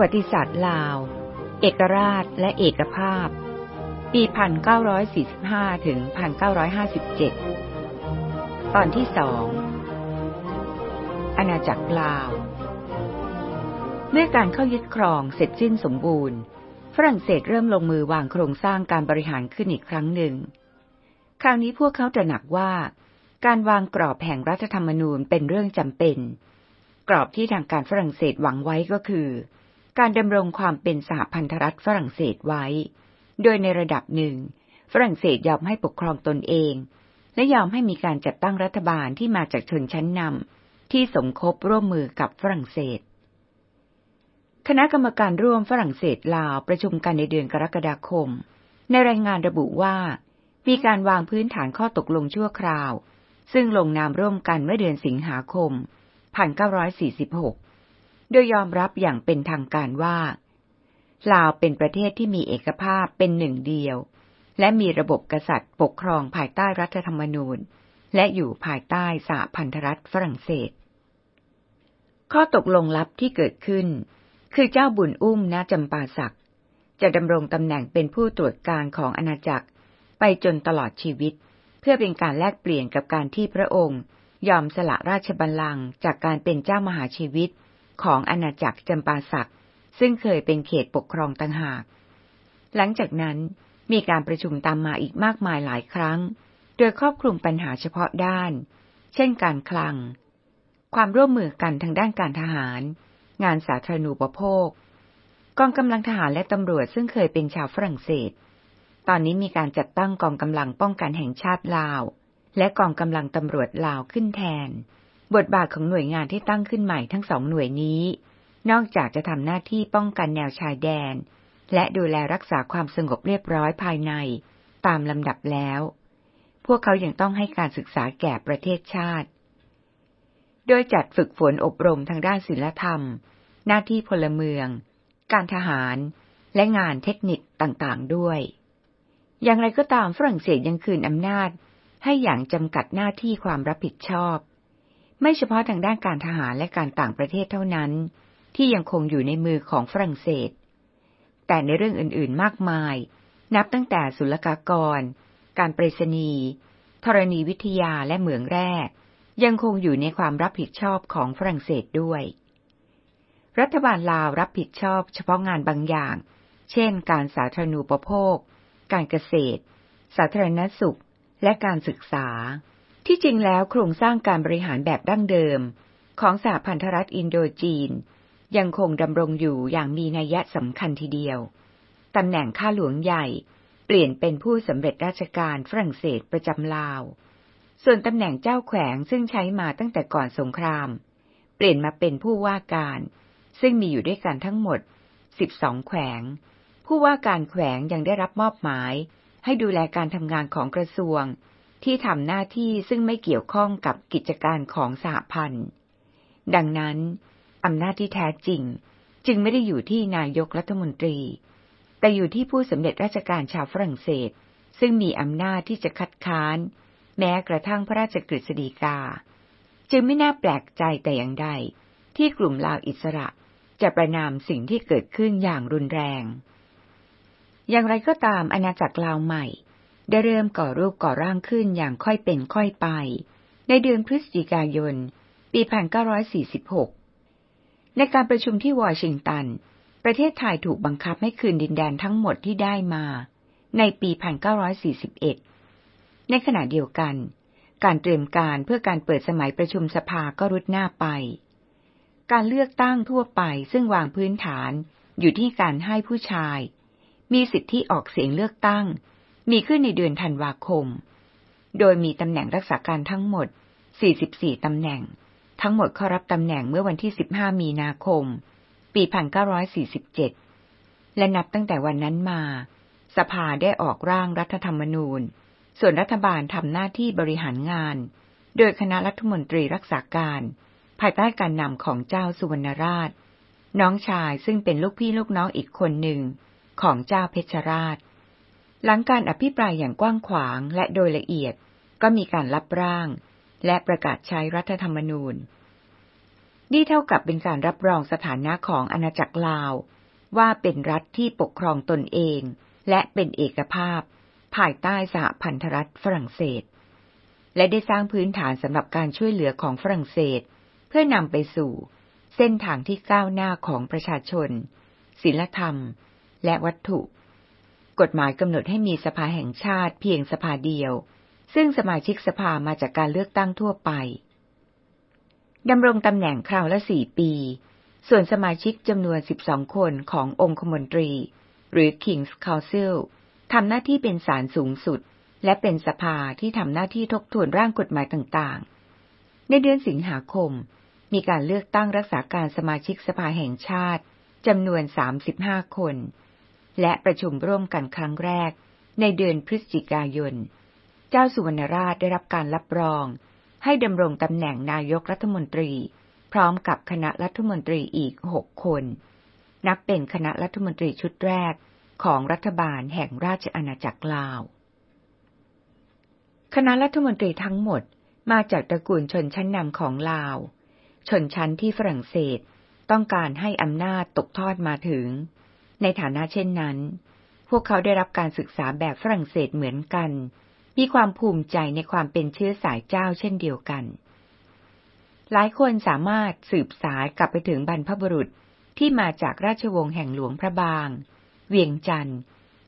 วัติศาสตร์ลาว เอกราชและเอกภาพ ปี 1945 ถึง 1957 ตอนที่สองอาณาจักรลาว เมื่อการเข้ายึดครองเสร็จสิ้นสมบูรณ์ ฝรั่งเศสเริ่มลงมือวางโครงสร้างการบริหารขึ้นอีกครั้งหนึ่ง คราวนี้พวกเขาตระหนักว่าการวางกรอบแห่งรัฐธรรมนูญเป็นเรื่องจำเป็น กรอบที่ทางการฝรั่งเศสหวังไว้ก็คือ การดำรงความเป็นสหพันธรัฐฝรั่งเศสไว้ โดยในระดับหนึ่ง ฝรั่งเศสยอมให้ปกครองตนเอง และยอมให้มีการจัดตั้งรัฐบาลที่มาจากชนชั้นนำที่สมคบร่วมมือกับฝรั่งเศส คณะกรรมการร่วมฝรั่งเศสลาวประชุมกันในเดือนกรกฎาคม ในรายงานระบุว่า มีการวางพื้นฐานข้อตกลงชั่วคราว ซึ่งลงนามร่วมกันเมื่อเดือนสิงหาคม1946 โดยยอมรับอย่างเป็นทางการว่า ลาวเป็นประเทศที่มีเอกภาพเป็นหนึ่งเดียว และมีระบบกษัตริย์ปกครองภายใต้รัฐธรรมนูญ และอยู่ภายใต้สหพันธรัฐฝรั่งเศส ข้อตกลงลับที่เกิดขึ้น คือเจ้าบุญอุ้มณจำปาสักจะดำรงตำแหน่งเป็นผู้ตรวจการของอาณาจักร ไปจนตลอดชีวิต เพื่อเป็นการแลกเปลี่ยนกับการที่พระองค์ ยอมสละราชบัลลังก์จากการเป็นเจ้ามหาชีวิต ของอาณาจักรจำปาสักซึ่งเคยเป็นเขตปกครองต่างหาก หลังจากนั้นมีการประชุมตามมาอีกมากมายหลายครั้ง โดยครอบคลุมปัญหาเฉพาะด้าน เช่นการคลัง ความร่วมมือกันทางด้านการทหาร งานสาธารณูปโภค กองกำลังทหารและตำรวจซึ่งเคยเป็นชาวฝรั่งเศส ตอนนี้มีการจัดตั้งกองกำลังป้องกันแห่งชาติลาว และกองกำลังตำรวจลาวขึ้นแทน บทบาทของหน่วยงานที่ตั้งขึ้นใหม่ทั้งสองหน่วยนี้ นอกจากจะทำหน้าที่ป้องกันแนวชายแดน และดูแลรักษาความสงบเรียบร้อยภายในตามลำดับแล้ว พวกเขายัางต้องให้การศึกษาแก่ประเทศชาติ โดยจัดฝึกฝนอบรมทางด้านศิลธรรม หน้าที่พลเมือง การทหารและงานเทคนิคต่างๆด้วย อย่างไรก็ตามฝรั่งเศสยังคืนอำนาจ ให้อย่างจำกัดหน้าที่ความรับผิดชอบ ไม่เฉพาะทางด้านการทหารและการต่างประเทศเท่านั้น ที่ยังคงอยู่ในมือของฝรั่งเศส แต่ในเรื่องอื่นๆมากมาย นับตั้งแต่ศุลกากร การปรษณีย์ธรณีวิทยาและเหมืองแร่ยังคงอยู่ในความรับผิดชอบของฝรั่งเศสด้วย รัฐบาลลาวรับผิดชอบเฉพาะงานบางอย่าง เช่น การสาธารณูปโภค การเกษตร สาธารณสุข และการศึกษา ที่จริงแล้วโครงสร้างการบริหารแบบดั้งเดิม ของสหพันธรัฐอินโดจีน ยังคงดำรงอยู่อย่างมีนัยสำคัญทีเดียว ตำแหน่งข้าหลวงใหญ่ เปลี่ยนเป็นผู้สำเร็จราชการฝรั่งเศสประจำลาว ส่วนตำแหน่งเจ้าแขวงซึ่งใช้มาตั้งแต่ก่อนสงคราม เปลี่ยนมาเป็นผู้ว่าการ ซึ่งมีอยู่ด้วยกันทั้งหมด 12 แขวง ผู้ว่าการแขวงยังได้รับมอบหมาย ให้ดูแลการทำงานของกระทรวง ที่ทำหน้าที่ซึ่งไม่เกี่ยวข้องกับกิจการของสหพันธ์ ดังนั้น อำนาจที่แท้จริง จึงไม่ได้อยู่ที่นายกรัฐมนตรี แต่อยู่ที่ผู้สำเร็จราชการชาวฝรั่งเศส ซึ่งมีอำนาจที่จะคัดค้าน แม้กระทั่งพระราชกฤษฎีกา จึงไม่น่าแปลกใจแต่อย่างใด ที่กลุ่มลาวอิสระจะประนามสิ่งที่เกิดขึ้นอย่างรุนแรง อย่างไรก็ตามอาณาจักรลาวใหม่ ได้เริ่มก่อรูปก่อร่างขึ้นอย่างค่อยเป็นค่อยไป ในเดือนพฤศจิกายน ปี 1946 ในการประชุมที่วอชิงตัน ประเทศไทยถูกบังคับให้คืนดินแดนทั้งหมดที่ได้มา ในปี 1941 ในขณะเดียวกัน การเตรียมการเพื่อการเปิดสมัยประชุมสภาก็รุดหน้าไป การเลือกตั้งทั่วไปซึ่งวางพื้นฐานอยู่ที่การให้ผู้ชาย มีสิทธิออกเสียงเลือกตั้ง มีขึ้นในเดือนธันวาคม โดยมีตำแหน่งรักษาการทั้งหมด 44 ตำแหน่ง ทั้งหมดเข้ารับตำแหน่งเมื่อวันที่ 15 มีนาคม ปี 1947 และนับตั้งแต่วันนั้นมา สภาได้ออกร่างรัฐธรรมนูญ ส่วนรัฐบาลทำหน้าที่บริหารงาน โดยคณะรัฐมนตรีรักษาการ ภายใต้การนำของเจ้าสุวรรณราช น้องชายซึ่งเป็นลูกพี่ลูกน้องอีกคนหนึ่งของเจ้าเพชรราช หลังการอภิปรายอย่างกว้างขวางและโดยละเอียด ก็มีการรับร่าง และประกาศใช้รัฐธรรมนูญ นี่เท่ากับเป็นการรับรองสถานะของอาณาจักรลาว ว่าเป็นรัฐที่ปกครองตนเอง และเป็นเอกภาพ ภายใต้สหพันธรัฐฝรั่งเศส และได้สร้างพื้นฐานสำหรับการช่วยเหลือของฝรั่งเศส เพื่อนำไปสู่ เส้นทางที่ก้าวหน้าของประชาชนศิลธรรม และวัตถุ กฎหมายกำหนดให้มีสภาแห่งชาติเพียงสภาเดียว ซึ่งสมาชิกสภามาจากการเลือกตั้งทั่วไปดำรงตำแหน่งคราวละสี่ปี ส่วนสมาชิกจำนวน 12 คนขององคมนตรี หรือ King's Council ทำหน้าที่เป็นศาลสูงสุด และเป็นสภาที่ทำหน้าที่ทบทวนร่างกฎหมายต่างๆ ในเดือนสิงหาคม มีการเลือกตั้งรักษาการสมาชิกสภาแห่งชาติจำนวน 35 คน และประชุมร่วมกันครั้งแรก ในเดือนพฤศจิกายน เจ้าสุวรรณราชได้รับการรับรอง ให้ดำรงตำแหน่งนายกรัฐมนตรี พร้อมกับคณะรัฐมนตรีอีกหกคน นับเป็นคณะรัฐมนตรีชุดแรกของรัฐบาลแห่งราชอาณาจักรลาว คณะรัฐมนตรีทั้งหมดมาจากตระกูลชนชั้นนำของลาว ชนชั้นที่ฝรั่งเศสต้องการให้อำนาจตกทอดมาถึง ในฐานะเช่นนั้น พวกเขาได้รับการศึกษาแบบฝรั่งเศสเหมือนกัน มีความภูมิใจในความเป็นเชื้อสายเจ้าเช่นเดียวกัน หลายคนสามารถสืบสายกลับไปถึงบรรพบุรุษที่มาจากราชวงศ์แห่งหลวงพระบาง เวียงจันทร์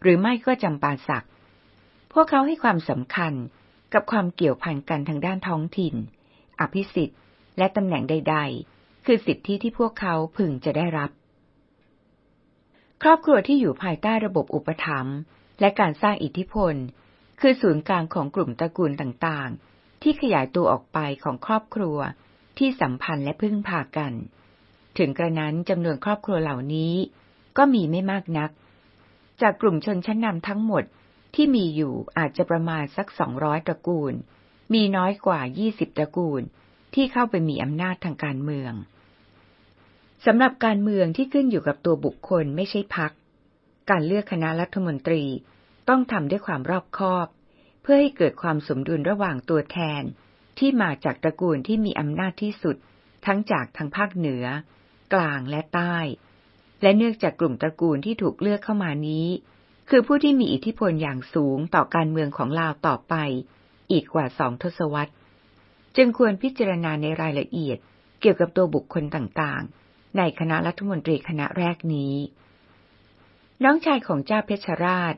หรือไม่ก็จำปาสัก พวกเขาให้ความสำคัญกับความเกี่ยวพันกันทางด้านท้องถิ่น อภิสิทธิ์ และตำแหน่งใด ๆ คือสิทธิที่พวกเขาพึงจะได้รับ ครอบครัวที่อยู่ภายใต้ระบบอุปถัมภ์และการสร้างอิทธิพล คือศูนย์กลางของกลุ่มตระกูลต่างๆ ที่ขยายตัวออกไปของครอบครัวที่สัมพันธ์และพึ่งพากัน ถึงกระนั้นจำนวนครอบครัวเหล่านี้ ก็มีไม่มากนัก จากกลุ่มชนชั้นนำทั้งหมดที่มีอยู่อาจจะประมาณสักสองร้อยตระกูล มีน้อยกว่ายี่สิบตระกูล ที่เข้าไปมีอำนาจทางการเมือง สำหรับการเมืองที่ขึ้นอยู่กับตัวบุคคลไม่ใช่พัก การเลือกคณะรัฐมนตรีต้องทำด้วยความรอบคอบ เพื่อให้เกิดความสมดุลระหว่างตัวแทน ที่มาจากตระกูลที่มีอำนาจที่สุด ทั้งจากทางภาคเหนือ กลางและใต้ และเนื่องจากกลุ่มตระกูลที่ถูกเลือกเข้ามานี้ คือผู้ที่มีอิทธิพลอย่างสูงต่อการเมืองของลาวต่อไป อีกกว่าสองทศวรรษ จึงควรพิจารณาในรายละเอียดเกี่ยวกับตัวบุคคลต่างๆ ในคณะรัฐมนตรีคณะแรกนี้ น้องชายของเจ้าเพชรราช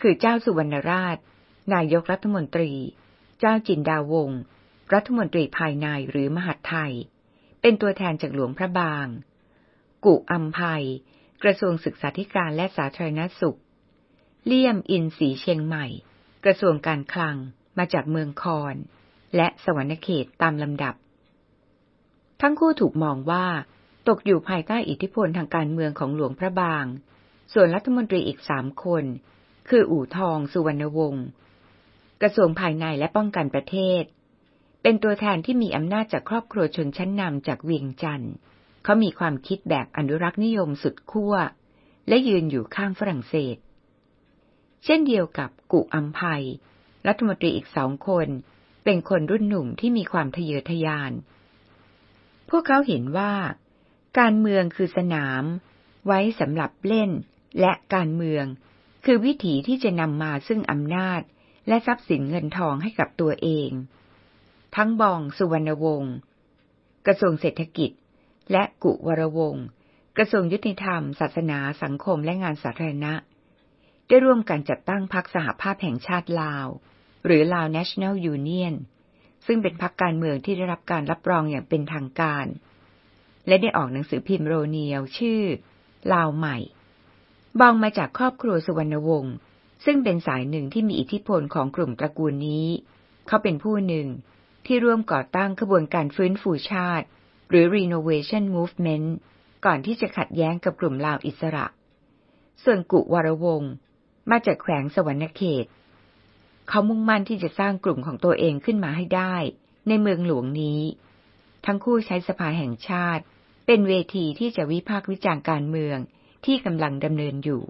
คือเจ้าสุวรรณราช นายกรัฐมนตรี เจ้าจินดาวงศ์รัฐมนตรีภายในหรือมหาดไทย เป็นตัวแทนจากหลวงพระบาง กุอัมภัย กระทรวงศึกษาธิการและสาธารณสุข เลี่ยมอินสีเชียงใหม่ กระทรวงการคลังมาจากเมืองคอน และสวรรณเขตตามลำดับ ทั้งคู่ถูกมองว่า ตกอยู่ภายใต้อิทธิพลทางการเมืองของหลวงพระบาง ส่วนรัฐมนตรีอีกสามคน คืออู่ทองสุวรรณวงศ์กระทรวงภายในและป้องกันประเทศ เป็นตัวแทนที่มีอำนาจจากครอบครัวชนชั้นนำจากเวียงจันทร์เขามีความคิดแบบอนุรักษ์นิยมสุดขั้ว และยืนอยู่ข้างฝรั่งเศส เช่นเดียวกับกุอัมภัยรัฐมนตรีอีกสองคน เป็นคนรุ่นหนุ่มที่มีความทะเยอทะยาน พวกเขาเห็นว่า การเมืองคือสนาม ไว้สำหรับเล่น และการเมือง คือวิถีที่จะนำมาซึ่งอำนาจ และทรัพย์สินเงินทองให้กับตัวเอง ทั้งบองสุวรรณวงศ์กระทรวงเศรษฐกิจ และกุวรวงศ์กระทรวงยุติธรรม ศาสนาสังคมและงานสาธารณะ ได้ร่วมกันจัดตั้งพรรคสหภาพแห่งชาติลาว หรือลาว National Union ซึ่งเป็นพรรคการเมืองที่ได้รับการรับรองอย่างเป็นทางการ และได้ออกหนังสือพิมพ์โรเนียวชื่อ ลาวใหม่ บองมาจากครอบครัวสุวรรณวงศ์ซึ่งเป็นสายหนึ่งที่มีอิทธิพลของกลุ่มตระกูลนี้ เขาเป็นผู้หนึ่งที่ร่วมก่อตั้งขบวนการฟื้นฟูชาติ หรือ Renovation Movement ก่อนที่จะขัดแย้งกับกลุ่มลาวอิสระ ส่วนกุวรวงศ์มาจากแขวงสวรรณเขต เขามุ่งมั่นที่จะสร้างกลุ่มของตัวเองขึ้นมาให้ได้ ในเมืองหลวงนี้ ทั้งคู่ใช้สภาแห่งชาติ เป็นเวทีที่จะวิพากษ์วิจารณ์การเมืองที่กำลังดำเนินอยู่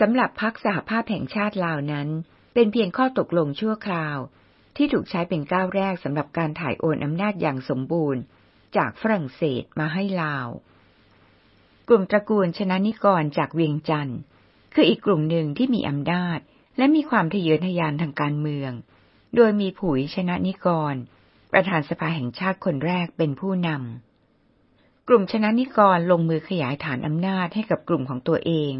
สำหรับพักสหภาพแห่งชาติลาวนั้น เป็นเพียงข้อตกลงชั่วคราว ที่ถูกใช้เป็นก้าวแรกสำหรับการถ่ายโอนอำนาจอย่างสมบูรณ์ จากฝรั่งเศสมาให้ลาว กลุ่มตระกูลชนะนิกรจากเวียงจันทร์คืออีกกลุ่มหนึ่งที่มีอำนาจ และมีความทะเยอทะยานทางการเมือง โดยมีผุยชนะนิกร ประธานสภาแห่งชาติคนแรกเป็นผู้นำ กลุ่มชนะนิกรลงมือขยายฐานอำนาจให้กับกลุ่มของตัวเอง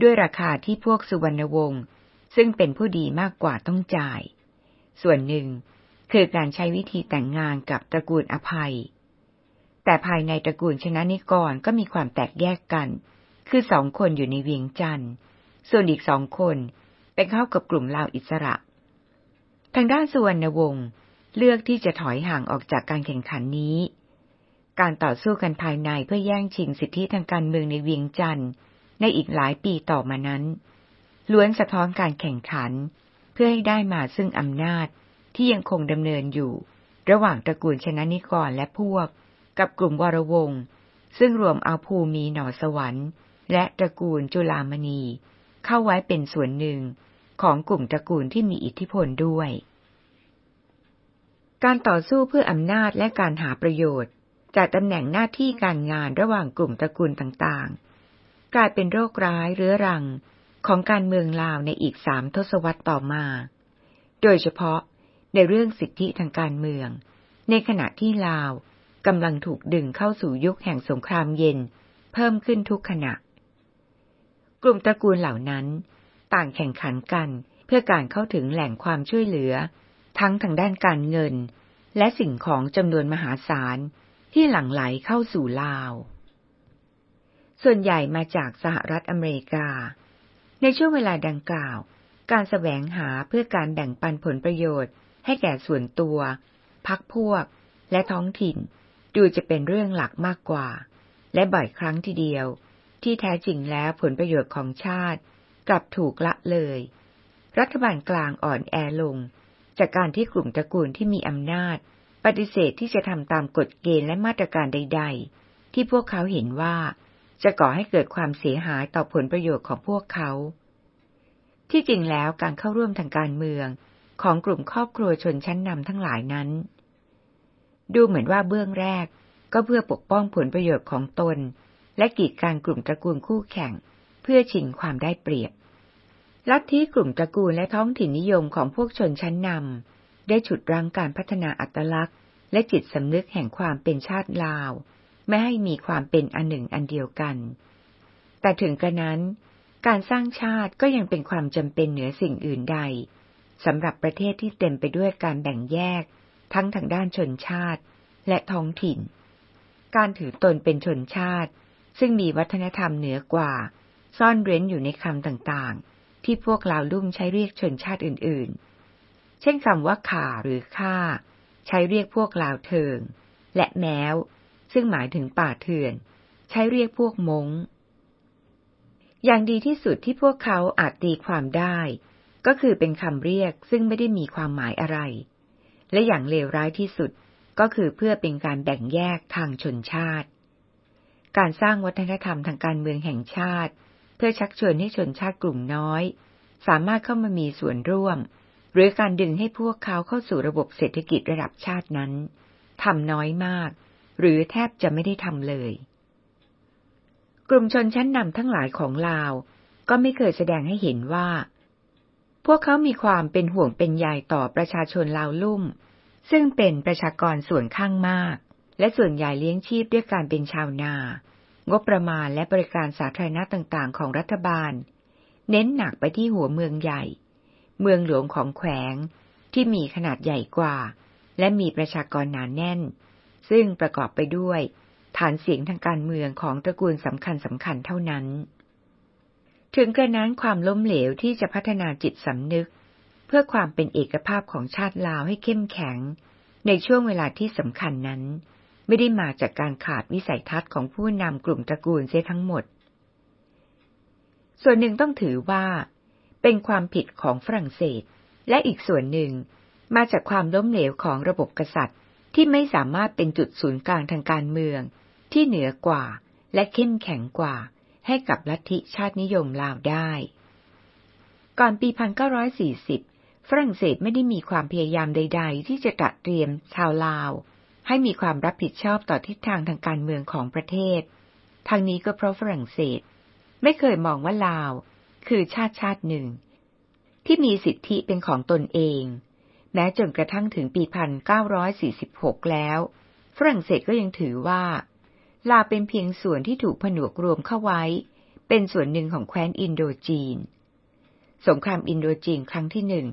ด้วยราคาที่พวกสุวรรณวงศ์ซึ่งเป็นผู้ดีมากกว่าต้องจ่าย ส่วนหนึ่งคือการใช้วิธีแต่งงานกับตระกูลอภัย แต่ภายในตระกูลชนะนิกรก็มีความแตกแยกกัน คือสองคนอยู่ในเวียงจันทร์ ส่วนอีกสองคน ไปเข้ากับกลุ่มลาวอิสระ ทางด้านสุวรรณวงศ์เลือกที่จะถอยห่างออกจากการแข่งขันนี้ การต่อสู้กันภายในเพื่อแย่งชิงสิทธิทางการเมืองในเวียงจันทร์ในอีกหลายปีต่อมานั้น ล้วนสะท้อนการแข่งขัน เพื่อให้ได้มาซึ่งอำนาจที่ยังคงดำเนินอยู่ ระหว่างตระกูลชนะนิกรและพวก กับกลุ่มวรวงศ์ซึ่งรวมเอาภูมีหนอสวรรค์ และตระกูลจุลามณี เข้าไว้เป็นส่วนหนึ่งของกลุ่มตระกูลที่มีอิทธิพลด้วย การต่อสู้เพื่ออำนาจและการหาประโยชน์ จากตำแหน่งหน้าที่การงานระหว่างกลุ่มตระกูลต่างๆ กลายเป็นโรคร้ายเรื้อรังของการเมืองลาวในอีกสามทศวรรษต่อมา โดยเฉพาะในเรื่องสิทธิทางการเมือง ในขณะที่ลาวกำลังถูกดึงเข้าสู่ยุคแห่งสงครามเย็น เพิ่มขึ้นทุกขณะ กลุ่มตระกูลเหล่านั้น ต่างแข่งขันกัน เพื่อการเข้าถึงแหล่งความช่วยเหลือ ทั้งทางด้านการเงิน และสิ่งของจำนวนมหาศาลที่หลั่งไหลเข้าสู่ลาว ส่วนใหญ่มาจากสหรัฐอเมริกา ในช่วงเวลาดังกล่าว การสแสวงหาเพื่อการแบ่งปันผลประโยชน์ ให้แก่ส่วนตัว พักพวก และท้องถิ่น ดูจะเป็นเรื่องหลักมากกว่า และบ่อยครั้งทีเดียว ที่แท้จริงแล้วผลประโยชน์ของชาติ กลับถูกละเลย รัฐบาลกลางอ่อนแอลง จากการที่กลุ่มตระกูลที่มีอำนาจ ปฏิเสธที่จะทำตามกฎเกณฑ์และมาตรการใด ๆ ที่พวกเขาเห็นว่า จะก่อให้เกิดความเสียหายต่อผลประโยชน์ของพวกเขา ที่จริงแล้วการเข้าร่วมทางการเมืองของกลุ่มครอบครัวชนชั้นนำทั้งหลายนั้น ดูเหมือนว่าเบื้องแรกก็เพื่อปกป้องผลประโยชน์ของตน และกีดการกลุ่มตระกูลคู่แข่ง เพื่อชิงความได้เปรียบ ลัทธิกลุ่มตระกูลและท้องถิ่นนิยมของพวกชนชั้นนำได้ฉุดรั้งการพัฒนาอัตลักษณ์ และจิตสำนึกแห่งความเป็นชาติลาว ไม่ให้มีความเป็นอันหนึ่งอันเดียวกัน แต่ถึงกระนั้น การสร้างชาติก็ยังเป็นความจำเป็นเหนือสิ่งอื่นใดสำหรับประเทศที่เต็มไปด้วยการแบ่งแยก ทั้งทางด้านชนชาติและท้องถิ่น การถือตนเป็นชนชาติ ซึ่งมีวัฒนธรรมเหนือกว่า ซ่อนเร้นอยู่ในคำต่างๆ ที่พวกลาวลุ่มใช้เรียกชนชาติอื่นๆ เช่นคำว่าข่าหรือข้าใช้เรียกพวกลาวเทิง และแมวซึ่งหมายถึงป่าเถื่อน ใช้เรียกพวกมงอย่างดีที่สุดที่พวกเขาอาจตีความได้ ก็คือเป็นคำเรียกซึ่งไม่ได้มีความหมายอะไร และอย่างเลวร้ายที่สุดก็คือเพื่อเป็นการแบ่งแยกทางชนชาติ การสร้างวัฒนธรรมทางการเมืองแห่งชาติ เพื่อชักชวนให้ชนชาติกลุ่มน้อย สามารถเข้ามามีส่วนร่วม หรือการดึงให้พวกเขาเข้าสู่ระบบเศรษฐกิจระดับชาตินั้นทำน้อยมาก หรือแทบจะไม่ได้ทำเลย กลุ่มชนชั้นนำทั้งหลายของลาว ก็ไม่เคยแสดงให้เห็นว่า พวกเขามีความเป็นห่วงเป็นใยต่อประชาชนลาวลุ่ม ซึ่งเป็นประชากรส่วนข้างมาก และส่วนใหญ่เลี้ยงชีพด้วยการเป็นชาวนา งบประมาณและบริการสาธารณะต่างๆ ของรัฐบาล เน้นหนักไปที่หัวเมืองใหญ่ เมืองหลวงของแขวงที่มีขนาดใหญ่กว่า และมีประชากรหนานแน่น ซึ่งประกอบไปด้วย ฐานเสียงทางการเมืองของตระกูลสำคัญสำคัญเท่านั้น ถึงกระนั้นความล้มเหลวที่จะพัฒนาจิตสำนึก เพื่อความเป็นเอกภาพของชาติลาวให้เข้มแข็ง ในช่วงเวลาที่สำคัญนั้น ไม่ได้มาจากการขาดวิสัยทัศน์ของผู้นำกลุ่มตระกูลเสียทั้งหมด ส่วนหนึ่งต้องถือว่า เป็นความผิดของฝรั่งเศส และอีกส่วนหนึ่งมาจากความล้มเหลวของระบบกษัตริย์ที่ไม่สามารถเป็นจุดศูนย์กลางทางการเมือง ที่เหนือกว่าและเข้มแข็งกว่าให้กับลัทธิชาตินิยมลาวได้ ก่อนปี 1940 ฝรั่งเศสไม่ได้มีความพยายามใด ๆ ที่จะตระเตรียมชาวลาว ให้มีความรับผิดชอบต่อทิศทางทางการเมืองของประเทศ ทางนี้ก็เพราะฝรั่งเศส ไม่เคยมองว่าลาว คือชาติชาติหนึ่ง ที่มีสิทธิเป็นของตนเอง แม้จนกระทั่งถึงปี 1946 แล้ว ฝรั่งเศสก็ยังถือว่า ลาวเป็นเพียงส่วนที่ถูกผนวกรวมเข้าไว้ เป็นส่วนหนึ่งของแคว้นอินโดจีน สงครามอินโดจีนครั้งที่หนึ่ง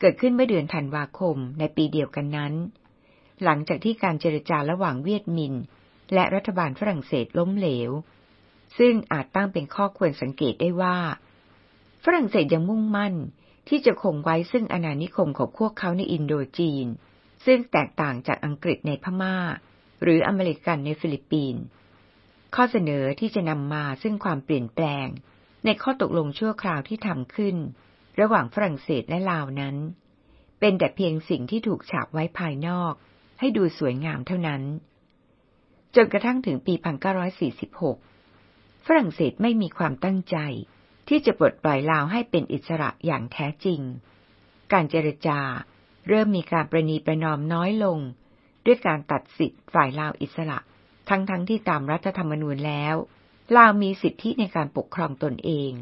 เกิดขึ้นเมื่อเดือนธันวาคมในปีเดียวกันนั้น หลังจากที่การเจรจาระหว่างเวียดมิน และรัฐบาลฝรั่งเศสล้มเหลว ซึ่งอาจตั้งเป็นข้อควรสังเกตได้ว่า ฝรั่งเศสยังมุ่งมั่นที่จะคงไว้ซึ่งอาณานิคมของพวกเขาในอินโดจีน ซึ่งแตกต่างจากอังกฤษในพม่า หรืออเมริกันในฟิลิปปินส์ข้อเสนอที่จะนำมาซึ่งความเปลี่ยนแปลง ในข้อตกลงชั่วคราวที่ทำขึ้น ระหว่างฝรั่งเศสและลาวนั้น เป็นแต่เพียงสิ่งที่ถูกฉาบไว้ภายนอก ให้ดูสวยงามเท่านั้น จนกระทั่งถึงปี 1946 ฝรั่งเศสไม่มีความตั้งใจ ที่จะปลดปล่อยลาวให้เป็นอิสระอย่างแท้จริง การเจรจาเริ่มมีการประนีประนอมน้อยลง ด้วยการตัดสิทธิ์ฝ่ายลาวอิสระ ทั้งๆทที่ตามรัฐธรรมนูญแล้ว ลาวมีสิทธิในการปกครองตนเอง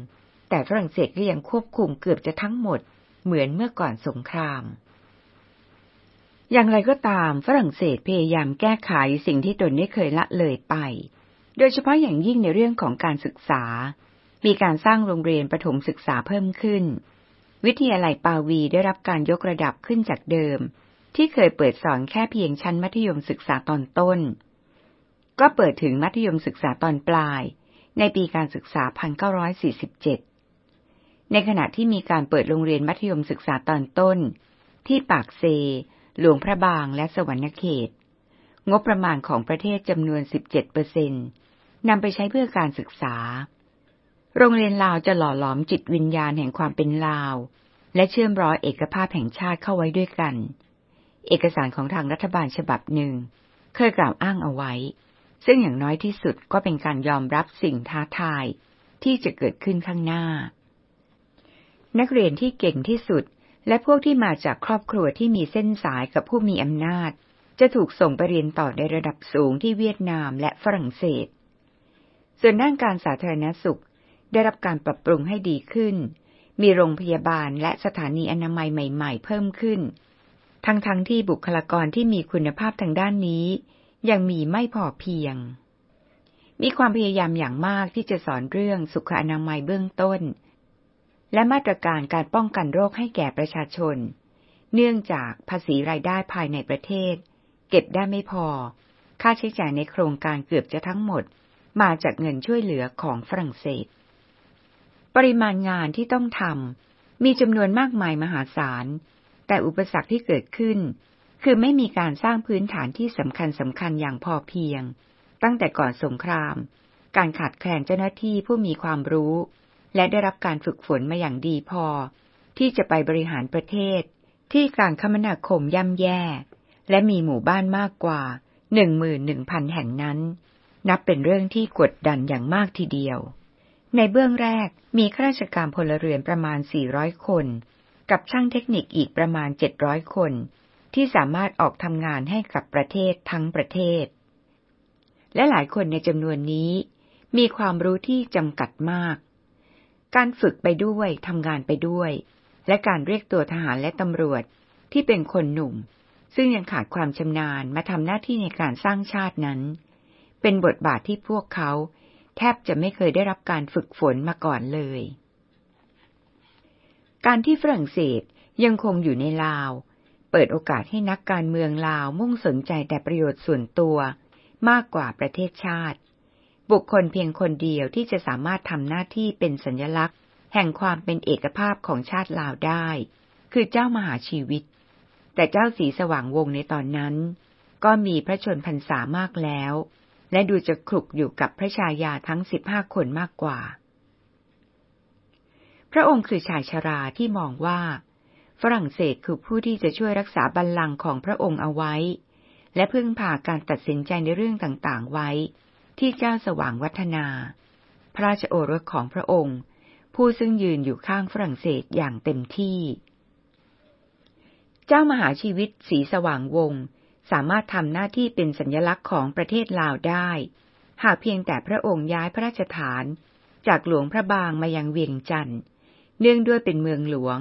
แต่ฝรั่งเศสก็ยังควบคุมเกือบจะทั้งหมด เหมือนเมื่อก่อนสงคราม อย่างไรก็ตามฝรั่งเศสพยายามแก้ไขสิ่งที่ตนได้เคยละเลยไป โดยเฉพาะอย่างยิ่งในเรื่องของการศึกษา มีการสร้างโรงเรียนประถมศึกษาเพิ่มขึ้น วิทยาลัยปาวีได้รับการยกระดับขึ้นจากเดิม ที่เคยเปิดสอนแค่เพียงชั้นมัธยมศึกษาตอนต้น ก็เปิดถึงมัธยมศึกษาตอนปลาย ในปีการศึกษา 1947 ในขณะที่มีการเปิดโรงเรียนมัธยมศึกษาตอนต้น ที่ปากเซ หลวงพระบางและสวรรณเขต งบประมาณของประเทศจำนวน 17เปอร์เซ็นต์นำไปใช้เพื่อการศึกษา โรงเรียนลาวจะหล่อหลอมจิตวิญญาณแห่งความเป็นลาว และเชื่อมร้อยเอกภาพแห่งชาติเข้าไว้ด้วยกัน เอกสารของทางรัฐบาลฉบับหนึ่ง เคยกล่าวอ้างเอาไว้ ซึ่งอย่างน้อยที่สุดก็เป็นการยอมรับสิ่งท้าทายที่จะเกิดขึ้นข้างหน้า นักเรียนที่เก่งที่สุด และพวกที่มาจากครอบครัวที่มีเส้นสายกับผู้มีอำนาจ จะถูกส่งไปเรียนต่อในระดับสูงที่เวียดนามและฝรั่งเศส ส่วนด้านการสาธารณสุขได้รับการปรับปรุงให้ดีขึ้น มีโรงพยาบาลและสถานีอนามัยใหม่ ๆ เพิ่มขึ้น ทั้งๆทที่บุคลากรที่มีคุณภาพทางด้านนี้ ยังมีไม่พอเพียง มีความพยายามอย่างมากที่จะสอนเรื่องสุขอนามัยเบื้องต้น และมาตรการการป้องกันโรคให้แก่ประชาชน เนื่องจากภาษีรายได้ภายในประเทศ เก็บได้ไม่พอ ค่าใช้จ่ายในโครงการเกือบจะทั้งหมด มาจากเงินช่วยเหลือของฝรั่งเศส ปริมาณงานที่ต้องทำมีจำนวนมากมายมหาศาล แต่อุปสรรคที่เกิดขึ้น คือไม่มีการสร้างพื้นฐานที่สำคัญสำคัญอย่างพอเพียง ตั้งแต่ก่อนสงคราม การขาดแคลนเจ้าหน้าที่ผู้มีความรู้ และได้รับการฝึกฝนมาอย่างดีพอ ที่จะไปบริหารประเทศ ที่การคมนาคมย่ำแย่ และมีหมู่บ้านมากกว่าหนึ่งหมื่นหนึ่งพันแห่งนั้น นับเป็นเรื่องที่กดดันอย่างมากทีเดียว ในเบื้องแรกมีข้าราชการพลเรือนประมาณ 400 คน กับช่างเทคนิคอีกประมาณ 700 คน ที่สามารถออกทำงานให้กับประเทศทั้งประเทศ และหลายคนในจำนวนนี้ มีความรู้ที่จำกัดมาก การฝึกไปด้วยทำงานไปด้วย และการเรียกตัวทหารและตำรวจที่เป็นคนหนุ่ม ซึ่งยังขาดความชำนาญมาทำหน้าที่ในการสร้างชาตินั้น เป็นบทบาทที่พวกเขา แทบจะไม่เคยได้รับการฝึกฝนมาก่อนเลย การที่ฝรั่งเศสยังคงอยู่ในลาว เปิดโอกาสให้นักการเมืองลาวมุ่งสนใจแต่ประโยชน์ส่วนตัวมากกว่าประเทศชาติ บุคคลเพียงคนเดียวที่จะสามารถทำหน้าที่เป็นสัญลักษณ์ แห่งความเป็นเอกภาพของชาติลาวได้ คือเจ้ามหาชีวิต แต่เจ้าสีสว่างวงในตอนนั้น ก็มีพระชนพรรษามากแล้ว และดูจะคลุกอยู่กับพระชายาทั้งสิบห้าคนมากกว่า พระองค์คือชายชราที่มองว่า ฝรั่งเศสคือผู้ที่จะช่วยรักษาบัลลังก์ของพระองค์เอาไว้ และพึ่งพาการตัดสินใจในเรื่องต่างๆไว้ ที่เจ้าสว่างวัฒนา พระราชโอรสของพระองค์ ผู้ซึ่งยืนอยู่ข้างฝรั่งเศสอย่างเต็มที่ เจ้ามหาชีวิตสีสว่างวง สามารถทำหน้าที่เป็นสัญลักษณ์ของประเทศลาวได้ หากเพียงแต่พระองค์ย้ายพระราชฐาน จากหลวงพระบางมายังเวียงจันทร์ เนื่องด้วยเป็นเมืองหลวง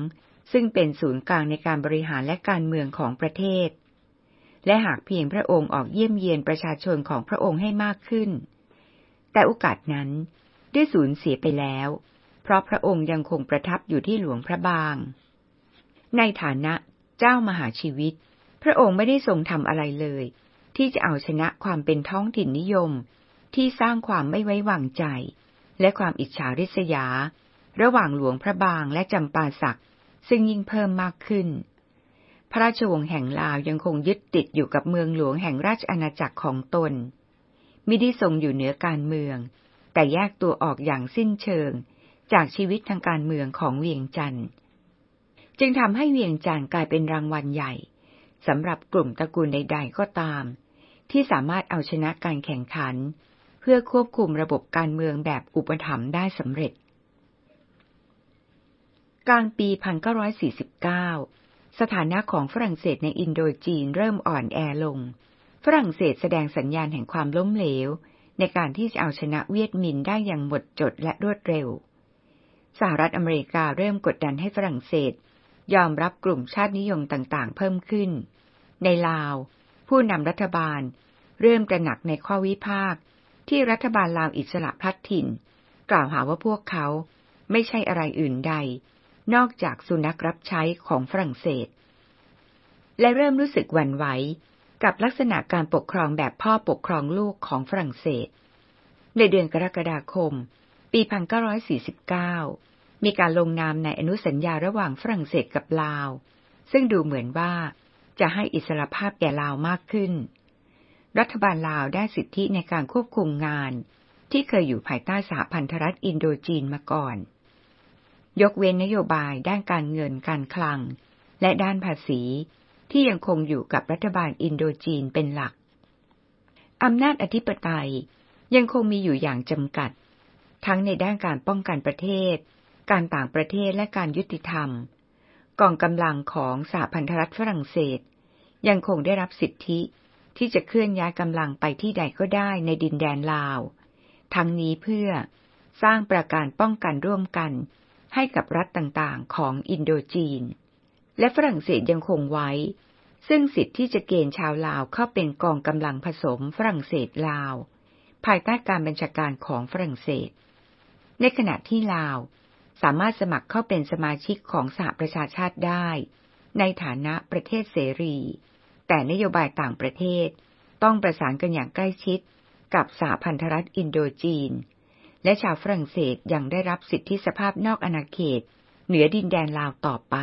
ซึ่งเป็นศูนย์กลางในการบริหารและการเมืองของประเทศ และหากเพียงพระองค์ออกเยี่ยมเยียนประชาชนของพระองค์ให้มากขึ้น แต่โอกาสนั้นได้สูญเสียไปแล้ว เพราะพระองค์ยังคงประทับอยู่ที่หลวงพระบาง ในฐานะเจ้ามหาชีวิต พระองค์ไม่ได้ทรงทำอะไรเลย ที่จะเอาชนะความเป็นท้องถิ่นนิยม ที่สร้างความไม่ไว้วางใจ และความอิจฉาริษยา ระหว่างหลวงพระบางและจำปาสักซึ่งยิ่งเพิ่มมากขึ้น พระราชวงศ์แห่งลาวยังคงยึดติดอยู่กับเมืองหลวงแห่งราชอาณาจักรของตนมิได้ทรงอยู่เหนือการเมือง แต่แยกตัวออกอย่างสิ้นเชิง จากชีวิตทางการเมืองของเวียงจันทร์จึงทำให้เวียงจันทร์กลายเป็นรางวัลใหญ่สำหรับกลุ่มตระกูลใด ๆ ก็ตาม ที่สามารถเอาชนะการแข่งขัน เพื่อควบคุมระบบการเมืองแบบอุปถัมภ์ได้สำเร็จ กลางปี 1949 สถานะของฝรั่งเศสในอินโดจีนเริ่มอ่อนแอลง ฝรั่งเศสแสดงสัญญาณแห่งความล้มเหลว ในการที่จะเอาชนะเวียดมินได้อย่างหมดจดและรวดเร็ว สหรัฐอเมริกาเริ่มกดดันให้ฝรั่งเศส ยอมรับกลุ่มชาตินิยมต่างๆ เพิ่มขึ้น ในลาว ผู้นำรัฐบาล เริ่มตระหนักในข้อวิพากษ์ที่รัฐบาลลาวอิสระพลัดถิ่น กล่าวหาว่าพวกเขาไม่ใช่อะไรอื่นใด นอกจากสุนัขรับใช้ของฝรั่งเศส และเริ่มรู้สึกหวั่นไหวกับลักษณะการปกครองแบบพ่อปกครองลูกของฝรั่งเศส ในเดือนกรกฎาคม ปี 1949 มีการลงนามในอนุสัญญาระหว่างฝรั่งเศสกับลาว ซึ่งดูเหมือนว่าจะให้อิสรภาพแก่ลาวมากขึ้น รัฐบาลลาวได้สิทธิในการควบคุมงานที่เคยอยู่ภายใต้สหพันธรัฐอินโดจีนมาก่อน ยกเว้นนโยบายด้านการเงินการคลัง และด้านภาษีที่ยังคงอยู่กับรัฐบาลอินโดจีนเป็นหลัก อำนาจอธิปไตยยังคงมีอยู่อย่างจำกัด ทั้งในด้านการป้องกันประเทศ การต่างประเทศและการยุติธรรม กองกำลังของสหพันธรัฐฝรั่งเศส ยังคงได้รับสิทธิที่จะเคลื่อนย้ายกำลังไปที่ใดก็ได้ในดินแดนลาว ทั้งนี้เพื่อสร้างประการป้องกันร่วมกัน ให้กับรัฐต่างๆ ของอินโดจีน และฝรั่งเศสยังคงไว้ ซึ่งสิทธิที่จะเกณฑ์ชาวลาวเข้าเป็นกองกำลังผสมฝรั่งเศสลาว ภายใต้การบัญชาการของฝรั่งเศส ในขณะที่ลาวสามารถสมัครเข้าเป็นสมาชิกของสหประชาชาติได้ ในฐานะประเทศเสรี แต่นโยบายต่างประเทศ ต้องประสานกันอย่างใกล้ชิดกับสหพันธรัฐอินโดจีน และชาวฝรั่งเศสยังได้รับสิทธิสภาพนอกอาณาเขต เหนือดินแดนลาวต่อไป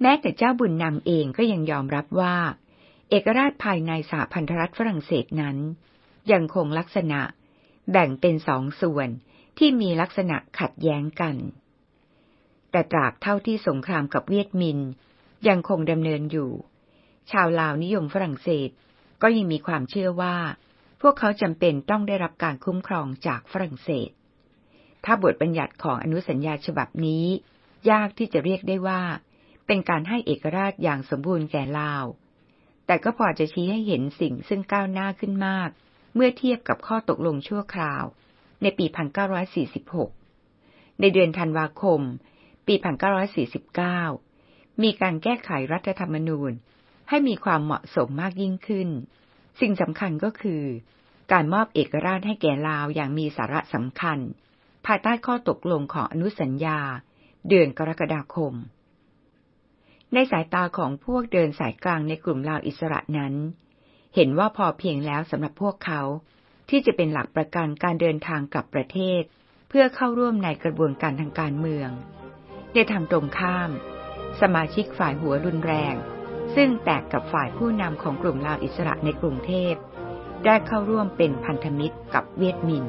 แม้แต่เจ้าบุญนำเองก็ยังยอมรับว่า เอกราชภายในสหพันธรัฐฝรั่งเศสนั้น ยังคงลักษณะ แบ่งเป็นสองส่วนที่มีลักษณะขัดแย้งกัน แต่ตราบเท่าที่สงครามกับเวียดมินยังคงดำเนินอยู่ ชาวลาวนิยมฝรั่งเศสก็ยังมีความเชื่อว่า พวกเขาจำเป็นต้องได้รับการคุ้มครองจากฝรั่งเศส ถ้าบทบัญญัติของอนุสัญญาฉบับนี้ ยากที่จะเรียกได้ว่า เป็นการให้เอกราชอย่างสมบูรณ์แก่ลาว แต่ก็พอจะชี้ให้เห็นสิ่งซึ่งก้าวหน้าขึ้นมาก เมื่อเทียบกับข้อตกลงชั่วคราว ในปี 1946 ในเดือนธันวาคม ปี 1949 มีการแก้ไขรัฐธรรมนูญให้มีความเหมาะสมมากยิ่งขึ้น สิ่งสำคัญก็คือ การมอบเอกราชให้แก่ลาวอย่างมีสาระสำคัญ ภายใต้ข้อตกลงของอนุสัญญา เดือนกรกฎาคม ในสายตาของพวกเดินสายกลางในกลุ่มลาวอิสระนั้น เห็นว่าพอเพียงแล้วสำหรับพวกเขาที่จะเป็นหลักประกันการเดินทางกลับประเทศ เพื่อเข้าร่วมในกระบวนการทางการเมือง ในทางตรงข้าม สมาชิกฝ่ายหัวรุนแรง ซึ่งแตกกับฝ่ายผู้นำของกลุ่มลาวอิสระในกรุงเทพ ได้เข้าร่วมเป็นพันธมิตรกับเวียดมิน